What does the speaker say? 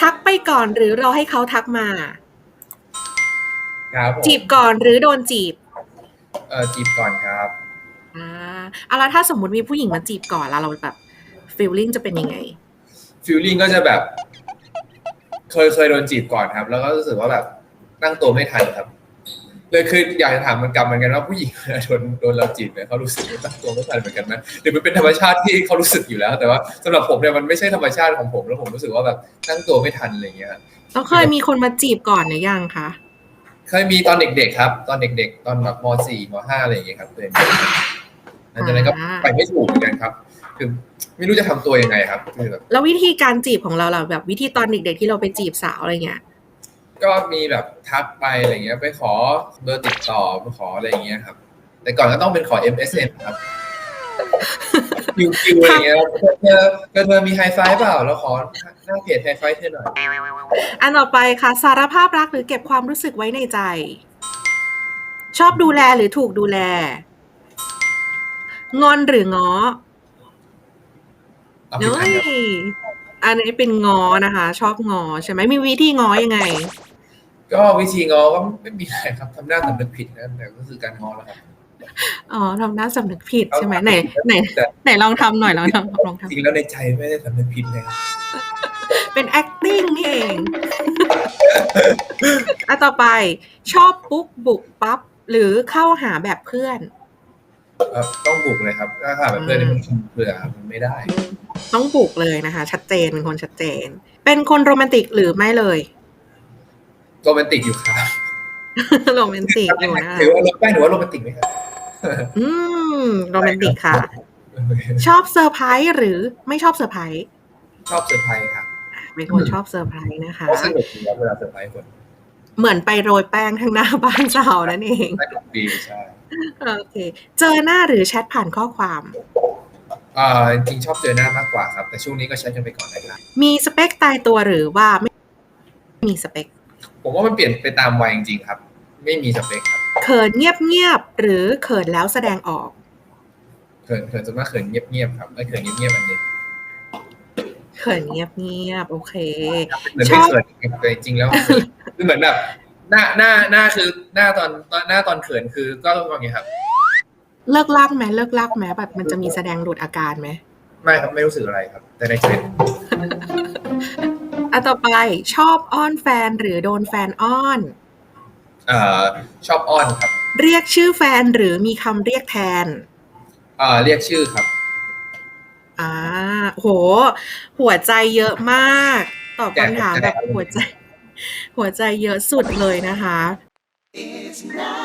ทักไปก่อนหรือรอให้เขาทักมา ครับผมจีบก่อนหรือโดนจีบเออจีบก่อนครับ อ่าเอาแล้วถ้าสมมุติมีผู้หญิงมาจีบก่อนแล้วเราแบบฟีลลิ่งจะเป็นยังไง ฟิลลิ่งก็จะแบบ เคยเคยโดนจีบก่อนครับ แล้วก็รู้สึกว่าแบบตั้งตัวไม่ทันครับ เลยคืออยากจะถามมันกลับเหมือนกันว่าผู้หญิงเวลาโดนโดนเราจีบเนี่ยเขารู้สึกว่าตั้งตัวไม่ทันเหมือนกันไหมหรือมันเป็นธรรมชาติที่เขารู้สึกอยู่แล้ว แต่ว่าสำหรับผมเนี่ยมันไม่ใช่ธรรมชาติของผมแล้วผมรู้สึกว่าแบบตั้งตัวไม่ทันอะไรอย่างเงี้ยครับแล้วเคยมีคนมาจีบก่อนหรือยังคะเคยมีตอนเด็กๆครับ ตอนเด็ก ๆ ตอนแบบม .4 ม .5 อะไรอย่างเงี้ยครับเคยมีหลังจากนั้นก็ไปไม่ถูกเหมือนกันครับคือไม่รู้จะทำตัวยังไงครับคือแบบแล้ววิธีการจีบของเราล่ะแบบวิธีตอนเด็กๆที่เราไปจีบสาวอะไรเงี้ย ก็มีแบบทักไปอะไรเงี้ย ไปขอเบอร์ติดต่อไปขออะไรอย่างเงี้ยครับ แต่ก่อนก็ต้องเป็นขอ MSN ครับคิวคิวอะไรเงี้ยเธอเธอเธอมีไฮไฟเปล่าแล้วขอหน้าเพจไฮไฟเธอหน่อย อันต่อไปค่ะ สารภาพรักหรือเก็บความรู้สึกไว้ในใจ ชอบดูแลหรือถูกดูแล งอนหรือง้อเอาผิดเฮ้อันยครับอันนี้เป็นง้อนะคะ ชอบง้อใช่ไหมมีวิธีง้อยังไง ก็วิธีงอก็ไม่มีอะไรครับทำหน้าสำนึกผิดนะแต่ก็คือการงอแล้วครับอ๋อทำหน้าสำนึกผิดใช่ไหมไหนไหนแต่ไหนลองทำหน่อยลองทำลองทจริงแล้วในใจไม่ได้สำนึกผิดเลยครับำเป็น acting นี่เองอันต่อไป ชอบปุ๊บบุกปั๊บหรือเข้าหาแบบเพื่อนครับต้องบุกเลยครับถ้าขาดแบบเพื่อนนี่มันเผื่อมันไม่ได้ ต้องบุกเลยนะคะ ชัดเจนเป็นคนชัดเจน เป็นคนโรแมนติกหรือไม่เลย โรแมนติกอยู่ครับโรแมนติกอยู่นะคะถือว่าแป้งถือว่าโรแมนติกไหมครับอืมโรแมนติกค่ะ ชอบเซอร์ไพรส์หรือไม่ชอบเซอร์ไพรส์ชอบเซอร์ไพรส์ครับเป็นคนชอบเซอร์ไพรส์นะคะเพราะสนุกดีครับเวลาเซอร์ไพรส์คนเหมือนไปโรยแป้งข้างหน้าบ้านสาวนั่นเองสนุกดีใช่โอเค เจอหน้าหรือแชทผ่านข้อความอ่าจริงๆชอบเจอหน้ามากกว่าครับ แต่ช่วงนี้ก็ใช้กันไปก่อนนะครับมีสเปคตายตัวหรือว่าไม่มีสเปค ผมว่ามันเปลี่ยนไปตามวัยจริงๆครับ ไม่มีสเปคครับเขินเงียบๆหรือเขินแล้วแสดงออกเขินเขินส่วนมากเขินเงียบๆครับไม่เขินเงียบๆอันนี้เขินเงียบๆโอเคเหมือนไม่เขินแต่จริงๆแล้วคือเหมือนแบบหน้าหน้าหน้าคือหน้าตอนตอนหน้าตอนเขินคือก็ต้องอย่างเงี้ยครับ เลิกลากไหมเลิกลากไหมแบบมันจะมีแสดงหลุดอาการไหมไม่ครับไม่รู้สึกอะไรครับ แต่ในใจ อันต่อไปชอบอ้อนแฟนหรือโดนแฟนอ้อน เอ่อชอบอ้อนครับเรียกชื่อแฟนหรือมีคำเรียกแทน เอ่อเรียกชื่อครับ อ่าโห หัวใจเยอะมาก ตอบคำถามแบบหัวใจ หัวใจเยอะสุดเลยนะคะ It's now.